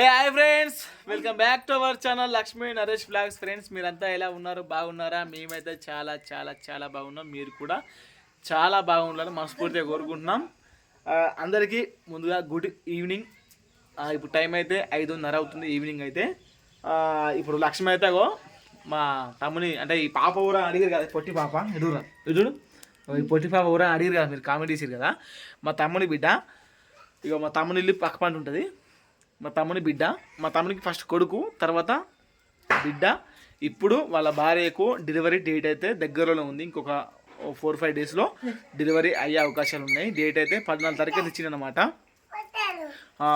Hey hi friends. Welcome back to our channel Lakshmi Naresh blogs. Friends మీరంతా ఎలా ఉన్నారు? బాగున్నారా? మేమైతే చాలా చాలా చాలా బాగున్నాం. మీరు కూడా చాలా బాగుండాలని మనస్ఫూర్తిగా కోరుకుంటున్నాం. అందరికీ ముందుగా గుడ్ ఈవినింగ్. ఇప్పుడు టైం అయితే ఐదున్నర అవుతుంది ఈవినింగ్ అయితే. ఇప్పుడు లక్ష్మి అయితే మా తమ్ముని అంటే ఈ పాప ఊరా అడిగారు కదా పొట్టి పాప. ఎదురురా ఎదురు ఈ పొట్టి పాప ఊరా అడిగారు కదా మీరు కామెడీ చేసారు కదా. మా తమ్ముని బిడ్డ ఇక మా తమ్ముని ఇల్లు పక్క పంట ఉంటుంది మా తమ్ముని బిడ్డ మా తమ్మునికి ఫస్ట్ కొడుకు తర్వాత బిడ్డ. ఇప్పుడు వాళ్ళ భార్యకు డెలివరీ డేట్ అయితే దగ్గరలో ఉంది. ఇంకొక ఫోర్ ఫైవ్ డేస్లో డెలివరీ అయ్యే అవకాశాలు ఉన్నాయి. డేట్ అయితే పద్నాలుగు తారీఖు ఇచ్చిందనమాట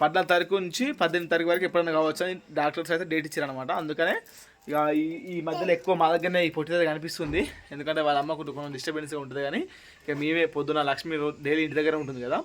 పద్నాలుగు తారీఖు నుంచి పద్దెనిమిది తారీఖు వరకు ఎప్పుడైనా కావచ్చు అని డాక్టర్స్ అయితే డేట్ ఇచ్చారనమాట అందుకనే ఇక ఈ ఈ మధ్యలో ఎక్కువ మా దగ్గరనే ఈ పొట్టి దగ్గర కనిపిస్తుంది. ఎందుకంటే వాళ్ళ అమ్మకు కొంచెం డిస్టర్బెన్స్గా ఉంటుంది కానీ ఇక మేమే పొద్దున లక్ష్మి డైలీ ఇంటి దగ్గర ఉంటుంది కదా.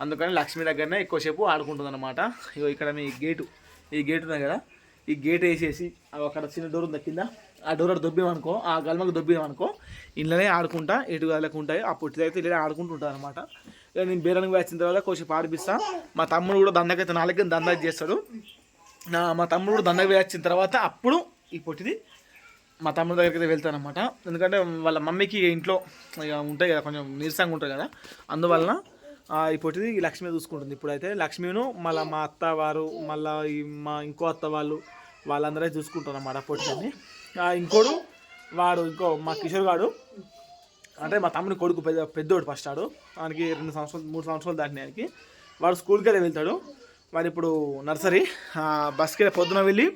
అందుకని లక్ష్మి దగ్గరనే ఎక్కువసేపు ఆడుకుంటుంది అనమాట ఇగో ఇక్కడ మీ గేటు ఈ గేట్ ఉంది కదా ఈ గేట్ వేసేసి అక్కడ చిన్న డోర్ ఉంది కింద ఆ డోర్ దొబ్బేమనుకో ఆ గల్మకు దొబ్బేమనుకో ఇంట్లోనే ఆడుకుంటా ఎటు ఉంటాయి ఆ పొట్టిదైతే అయితే ఇలా ఆడుకుంటుంటారు అనమాట ఇక నేను బేరానికి వచ్చిన తర్వాత కొంచెం పాడిపిస్తా మా తమ్ముడు కూడా దండకైతే నాలుగు దందా చేస్తాడు. నా మా తమ్ముడు కూడా దండకు వచ్చిన తర్వాత అప్పుడు ఈ పొట్టిది మా తమ్ముడు దగ్గరికి అయితే వెళ్తాను అనమాట ఎందుకంటే వాళ్ళ మమ్మీకి ఇంట్లో ఇక ఉంటాయి కదా కొంచెం నీరసంగా ఉంటుంది కదా అందువలన ఆ, ఈ ఈ లక్ష్మి చూసుకుంటుంది. ఇప్పుడైతే లక్ష్మిను మళ్ళీ మా అత్త వారు మళ్ళీ మా ఇంకో అత్త వాళ్ళు వాళ్ళందరూ చూసుకుంటారు అన్నమాట పొట్టిని ఇంకోడు వాడు ఇంకో మా కిషోర్ గాడు. అంటే మా తమ్ముని కొడుకు పెద్ద పెద్దోడు ఫస్ట్ ఆడు. వానికి రెండు సంవత్సరాలు మూడు సంవత్సరాలు దాటినానికి వాడు స్కూల్కి అయితే వెళ్తాడు. వాడు ఇప్పుడు నర్సరీ బస్కి పొద్దున వెళ్ళి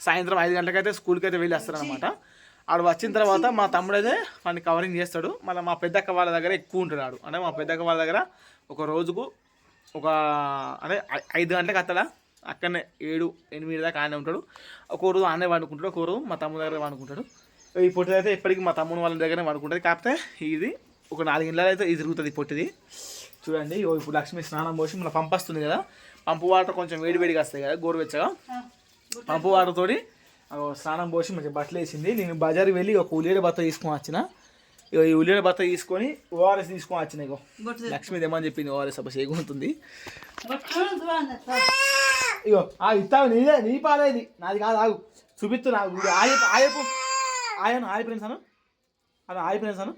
సాయంత్రం ఐదు గంటలకైతే స్కూల్కి అయితే వెళ్ళి వస్తారనమాట ఆడు వచ్చిన తర్వాత మా తమ్ముడు అయితే వాడిని కవరింగ్ చేస్తాడు. మళ్ళీ మా పెద్దక్క వాళ్ళ దగ్గర ఎక్కువ ఉంటాడు ఆడు. అంటే మా పెద్దక్క వాళ్ళ దగ్గర ఒక రోజుకు ఒక అంటే ఐదు గంటలకు అత్తడా? అక్కడనే ఏడు ఎనిమిది దాకా ఆనే ఉంటాడు. ఒక రోజు ఆనే వండుకుంటాడు ఒక రోజు మా తమ్ముడు దగ్గర వండుకుంటాడు. ఈ పొట్టి అయితే ఎప్పటికీ మా తమ్ముడు వాళ్ళ దగ్గర వండుకుంటుంది. కాకపోతే ఇది ఒక నాలుగు ఇళ్ళలో అయితే ఇది తిరుగుతుంది ఈ పొట్టిది. చూడండి ఇప్పుడు లక్ష్మి స్నానం పోసి మన పంప్ వస్తుంది కదా. పంపు వాటర్ కొంచెం వేడి వేడిగా వస్తాయి కదా గోరువెచ్చగా. పంపు వాటర్ తోటి అగో స్నానం పోసి మంచిగా బట్టలు వేసింది నేను బజార్కి వెళ్ళి ఒక ఉల్లిగడ్డ బత్త తీసుకొని వచ్చిన. ఇగో ఈ ఉల్లిగడ్డ బత్త తీసుకొని ఓఆర్ఎస్ తీసుకొని వచ్చిన ఇగో. లక్ష్మి దేమని చెప్పింది ఓఆర్ఎస్ అబ్బా సేగుంటుంది ఇగో ఆ ఇస్తావు నీదే నీ పాలేది నాది కాదు ఆగు. చూపిస్తు నాకు. ఆయపు ఆయపు ఆయను ఆయ ఫ్రెండ్స్ అను అను ఆయ ఫ్రెండ్స్ అను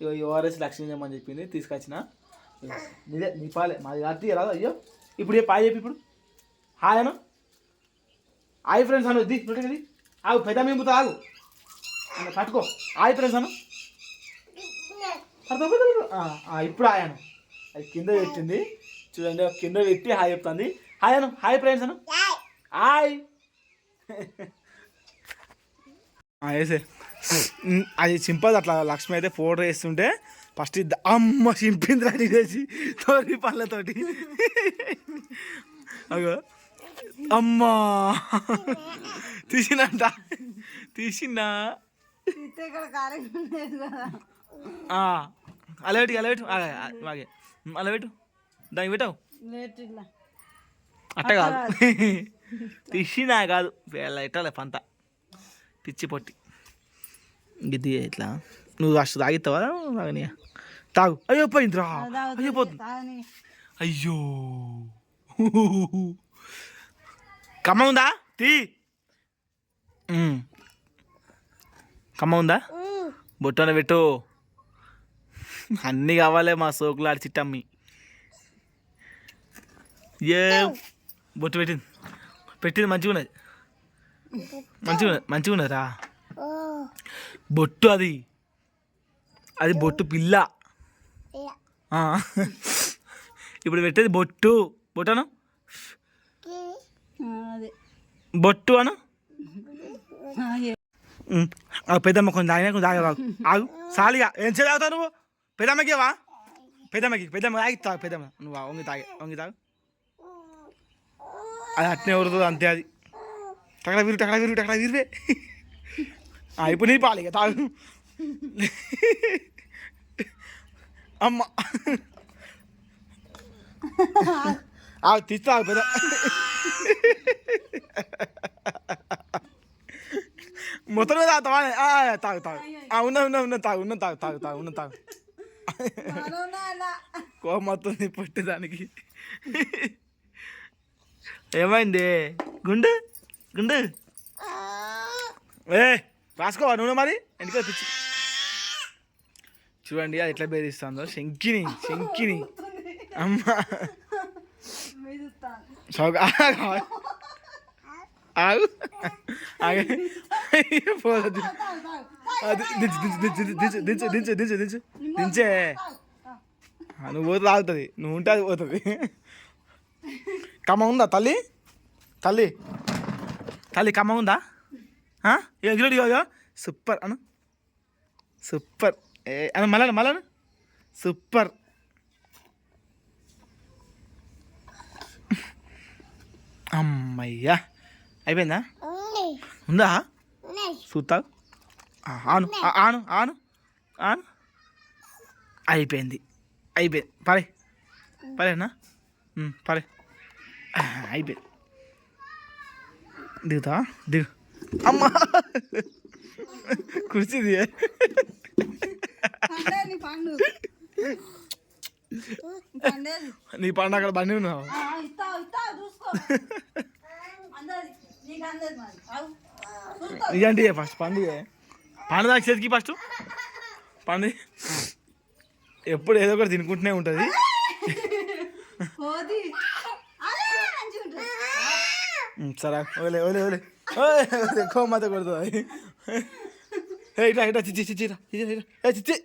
ఇగో ఈ ఓఆర్ఎస్ లక్ష్మీ దేమని చెప్పింది తీసుకొచ్చిన. నీదే నీ పాలే. మాది కాదు రాదు అయ్యో. ఇప్పుడు ఏ పాయ చెప్పి ఇప్పుడు. హాయ్ అను హాయ్ ఫ్రెండ్స్ అను ఇది ఆగు పెద్ద మింపుతా ఆగు. పట్టుకో. హాయ్ ఫ్రెండ్స్ అను పట్టుకో, పట్టుకో, పట్టుకో. ఆ, ఆ, ఇప్పుడు హాయ్ అను. అది కింద పెట్టింది. చూడండి కింద పెట్టి హాయ్ చెప్తుంది. హాయ్ అను హాయ్ ఫ్రెండ్స్ అను. హాయ్. ఆ, వేసే అది చింపదు అట్లా లక్ష్మి అయితే ఫోటో వేస్తుంటే ఫస్ట్ ఇది అమ్మ చింపింది రెడీ చేసి తోరి పళ్ళతోటి. అగో. అమ్మా. తీసినంట. తీసినా. అలా పెట్టు అలా పెట్టు. అలా దానికి పెట్టావు? అట్ట కాదు. తీసినా కాదు. ఇలా ఎట్టాలి పంత. పిచ్చి పొట్టి. ఇది ఇట్లా నువ్వు అసలు తాగిస్తావా తాగు. అయ్యో పోయిందిరా. అయ్యో పోతుంది. అయ్యో. కమ్మ ఉందా? తీ. కమ్మ ఉందా? బొట్టన పెట్టు. అన్నీ కావాలి మా సోకులు ఆడి చిట్టమ్మి. ఏ? బొట్టు పెట్టింది. పెట్టింది మంచిగా ఉన్నది. మంచిగా ఉన్నది మంచిగా ఉన్నదిరా బొట్టు అది. అది బొట్టు పిల్ల. ఇప్పుడు పెట్టేది బొట్టు. బొట్టు అను? బొట్టు అను? పెద్దమ్మ కొంచెం తాగినా కొంచెం తాగే ఆగు ఆగు. సాలిగా. ఏం చేయాలి తాగుతావు నువ్వు? పెద్దమ్మకివా పెద్దమ్మకి పెద్దమ్మ తాగి తాగు పెద్దమ్మ నువ్వు వంగి తాగే వంగి తాగు అది అట్నే ఉరుతుంది అంతే అది టక్కడ విరు టక్కడ విరు టక్కడ విరివే ఇప్పుడు నీ పాలు తాగు అమ్మ ఆ తీస్తా పెద్ద మొత్తం తాగుతావా తాగు తాగు ఆ, ఉన్న ఉన్న ఉన్న తాగు ఉన్న తాగు తాగు తాగు ఉన్న తాగు కోపం వస్తుంది పుట్టేదానికి ఏమైంది? గుండు గుండు. ఏ రాసుకోవా నూనె మరి. ఎందుకో పిచ్చి చూడండి అది ఎట్లా బేరిస్తుందో శంకిని శంకిని. అమ్మా. ఆగు. ఆగు. పోదు దించు దించు దించు దించు దించు దించే నువ్వు పోతే తాగుతుంది నువ్వు ఉంటే అది పోతుంది కమ్మ ఉందా తల్లి తల్లి తల్లి కమ్మ ఉందా ఎగిరడు ఇగో సూపర్ అను సూపర్ ఏ అను మళ్ళను మళ్ళను సూపర్ అమ్మయ్యా అయిపోయిందా ఉందా చూస్తావు ఆను ఆను ఆను ఆను. అయిపోయింది. అయిపోయింది పరే. పరేనా పరే. అయిపోయింది. దిగుతా దిగు. అమ్మా. కుర్చీ దిగ. నీ పండు. అక్కడ బండి ఉన్నావు ఇదంటే ఫస్ట్ పండుగ పండు దాకా చేతికి ఫస్ట్. పండు ఎప్పుడు ఏదో ఒకటి తినుకుంటూనే ఉంటుంది. సరే. ఓలే ఓలే ఓలే ఓలే ఓలే కోమత కొడుతుంది ఇట్లా ఇట్లా చిచ్చి చిచ్చి ఇట్లా, చిచ్చి.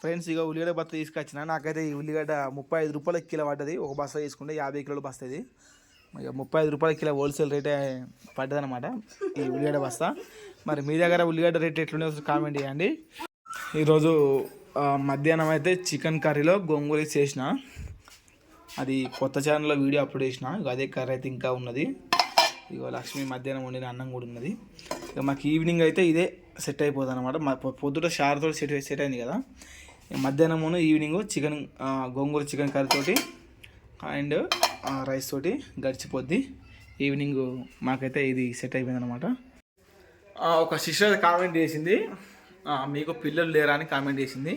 ఫ్రెండ్స్ ఇక ఉల్లిగడ్డ బత్త తీసుకొచ్చిన. నాకైతే ఈ ఉల్లిగడ్డ ముప్పై ఐదు రూపాయల కిలో పడ్డది. ఒక బస్తా తీసుకుంటే యాభై కిలోలు బస్తుంది. ఇక ముప్పై ఐదు రూపాయల కిలో హోల్సేల్ రేటే పడ్డదనమాట ఈ ఉల్లిగడ్డ బస్తా. మరి మీ దగ్గర ఉల్లిగడ్డ రేట్ ఎట్లుండే కామెంట్ చేయండి. ఈరోజు మధ్యాహ్నం అయితే చికెన్ కర్రీలో గోంగూర చేసిన. అది కొత్త ఛానల్లో వీడియో అప్లోడ్ చేసిన. అదే కర్రీ అయితే ఇంకా ఉన్నది. ఇక లక్ష్మి మధ్యాహ్నం వండిన అన్నం కూడా ఉన్నది. ఇక మాకు ఈవినింగ్ అయితే ఇదే సెట్ అయిపోతుంది అనమాట మా పొద్దుట షార్తో సెట్ సెట్ అయింది కదా. మధ్యాహ్నము మధ్యాహ్నమును evening chicken gongura chicken curry తోటి అండ్ రైస్ తోటి గడిచిపోద్ది. ఈవినింగ్ మాకైతే ఇది సెట్ అయిపోయింది అనమాట ఒక సిస్టర్ కామెంట్ చేసింది. మీకు పిల్లలు లేరా అని కామెంట్ చేసింది.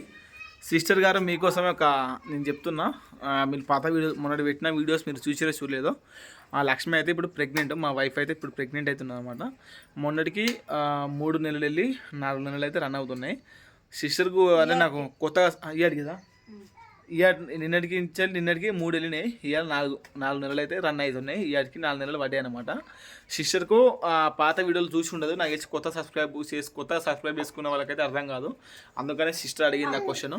సిస్టర్ గారు మీకోసమే ఒక నేను చెప్తున్నా మీరు పాత వీడియో మొన్నటి పెట్టిన వీడియోస్ మీరు చూసిరో చూడలేదో. ఆ లక్ష్మి అయితే ఇప్పుడు ప్రెగ్నెంట్ మా వైఫ్ అయితే ఇప్పుడు ప్రెగ్నెంట్ అవుతుంది అనమాట మొన్నటికి మూడు నెలలు వెళ్ళి నాలుగు నెలలు అయితే రన్ అవుతున్నాయి. సిస్టర్కు అదే నాకు కొత్తగా అయ్యారు కదా. ఇయర్ నిన్నటికి ఇచ్చారు నిన్నటికి మూడు వెళ్ళినాయి. ఇవాళ నాలుగు నాలుగు నెలలు అయితే రన్ అవుతున్నాయి ఇయర్కి నాలుగు నెలలు పడ్డాయి అనమాట సిస్టర్కు ఆ, పాత వీడియోలు చూసి ఉండదు. నాకు తెలిసి కొత్త సబ్స్క్రైబ్ చేసి కొత్త సబ్స్క్రైబ్ చేసుకున్న వాళ్ళకైతే అర్థం కాదు. అందుకనే సిస్టర్ అడిగింది ఆ క్వశ్చన్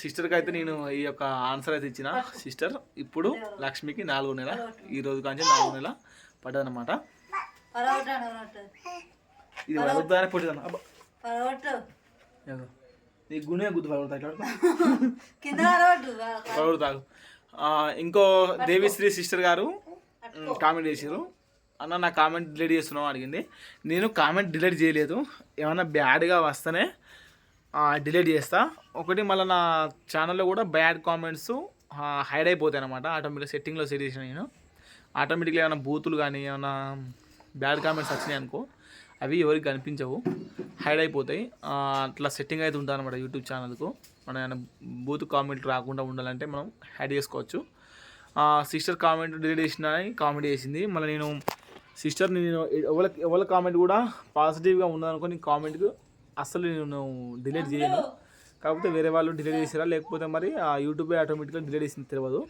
సిస్టర్కి అయితే నేను ఈ యొక్క ఆన్సర్ అయితే ఇచ్చిన. సిస్టర్ ఇప్పుడు లక్ష్మికి నాలుగు నెల ఈ రోజు కాంచి నాలుగు నెల పడ్డదనమాట ఇది వదులుతానే పుట్టిదన్న. నీ గుణే గుద్దు పడుతుంది ఇట్లా ఇంకో దేవిశ్రీ సిస్టర్ గారు కామెంట్ చేసారు అన్న నా కామెంట్ డిలీట్ చేస్తున్నావు అడిగింది. నేను కామెంట్ డిలీట్ చేయలేదు. ఏమైనా బ్యాడ్గా వస్తేనే డిలీట్ చేస్తా. ఒకటి మళ్ళీ నా ఛానల్లో కూడా బ్యాడ్ కామెంట్స్ హైడ్ అయిపోతాయి అనమాట ఆటోమేటిక్ సెట్టింగ్లో సెట్ చేసిన నేను. ఆటోమేటిక్గా ఏమైనా బూతులు కానీ ఏమైనా బ్యాడ్ కామెంట్స్ వచ్చినాయి అనుకో అవి ఎవరికి కనిపించవు. హైడ్ అయిపోతాయి. అట్లా సెట్టింగ్ అయితే ఉంటుంది అనమాట యూట్యూబ్ ఛానల్కు మన ఏమైనా బూత్ కామెంట్ రాకుండా ఉండాలంటే మనం హైడ్ చేసుకోవచ్చు. సిస్టర్ కామెంట్ డిలీట్ చేసిన కామెంట్ చేసింది. మళ్ళీ నేను సిస్టర్ నేను ఎవరి ఎవరి కామెంట్ కూడా పాజిటివ్గా ఉన్నదనుకో కామెంట్కి అస్సలు నేను డిలీట్ చేయను. కాకపోతే వేరే వాళ్ళు డిలీట్ చేసారా లేకపోతే మరి ఆ యూట్యూబే ఆటోమేటిక్గా డిలీట్ చేసింది తెలియదు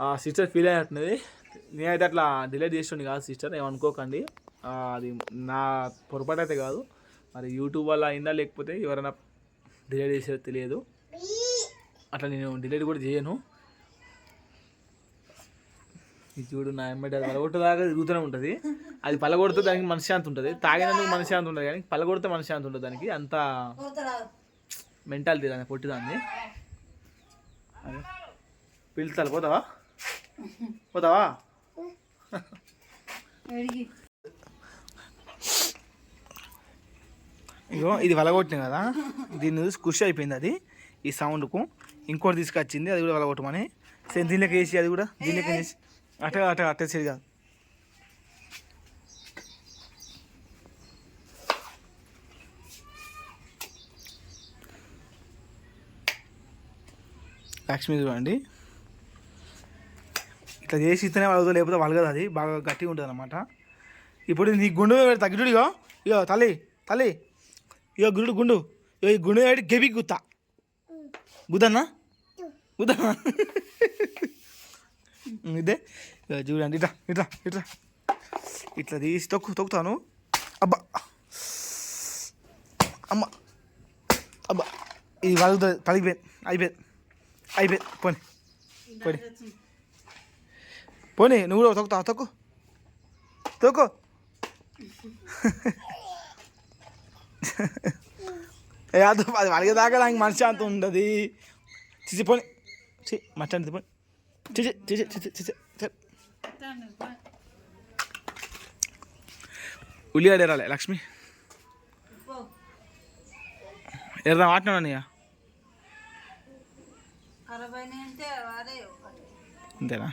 ఆ సిస్టర్ ఫీల్ అయినట్టున్నది. నేనైతే అట్లా డిలీట్ చేస్తుండే కాదు సిస్టర్ ఏమనుకోకండి. అది నా పొరపాటు అయితే కాదు. మరి యూట్యూబ్ వల్ల అయిందా లేకపోతే ఎవరైనా డిలీట్ చేసేది తెలియదు. అట్లా నేను డిలీట్ కూడా చేయను. ఇది చూడు నా ఎమ్మటి అది పలగొట్టు దాకా తిరుగుతూనే ఉంటుంది. అది పలగొడితే దానికి మనశ్శాంతి ఉంటుంది. తాగినందుకు మనశ్శాంతి ఉంటుంది కానీ పలగొడితే మనశ్శాంతి ఉంటుంది దానికి. అంత మెంటాలిటీ దాన్ని. పొట్టిదాన్ని అదే పోతావా? పోతావా? ఇగో ఇది వలగొట్టిన కదా? దీన్ని చూసి అయిపోయింది అది. ఈ సౌండ్కు ఇంకోటి తీసుకొచ్చింది అది కూడా వలగొట్టమని. సేమ్ దీనిలోకి వేసి అది కూడా దీనిలోకి వేసి. అటే అటే సరి కాదు. లక్ష్మి చూడండి. ఇట్లా చేసి ఇస్తేనే వాళ్ళు లేకపోతే వాళ్ళు కదా అది. బాగా గట్టిగా ఉంటుంది అనమాట ఇప్పుడు నీ గుండు తగ్గిడు ఇగో. ఇగో తల్లి తల్లి. ఇక గుండు గుండు. ఇగో ఈ గుండు పెట్టి గెబి గుత్తా. గుద్దన్నా గుద్దన్నా ఇదే. ఇగో చూడండి ఇట్లా ఇట్లా ఇట్లా ఇట్లా తీసి తొక్కు తొక్కుతాను అబ్బా. అమ్మ. అబ్బా. ఇది వలుగుతుంది పలిగిపోయింది అయిపోయింది అయిపోయింది పోనీ. పోనీ. పోనీ నువ్వు కూడా తొక్కుతావు తొక్కు. తొక్కు. ఏ అది అది వలిగేదాకా నాకు మనసు అంత ఉండదు. చిచి పోనీ. చి మచ్చండి పోనీ. చిచి చిచి చిచి చిచి. ఉల్లిగడ్డ ఎరాలే లక్ష్మి. ఎర్ర వాడే ఒకటి అంతేనా?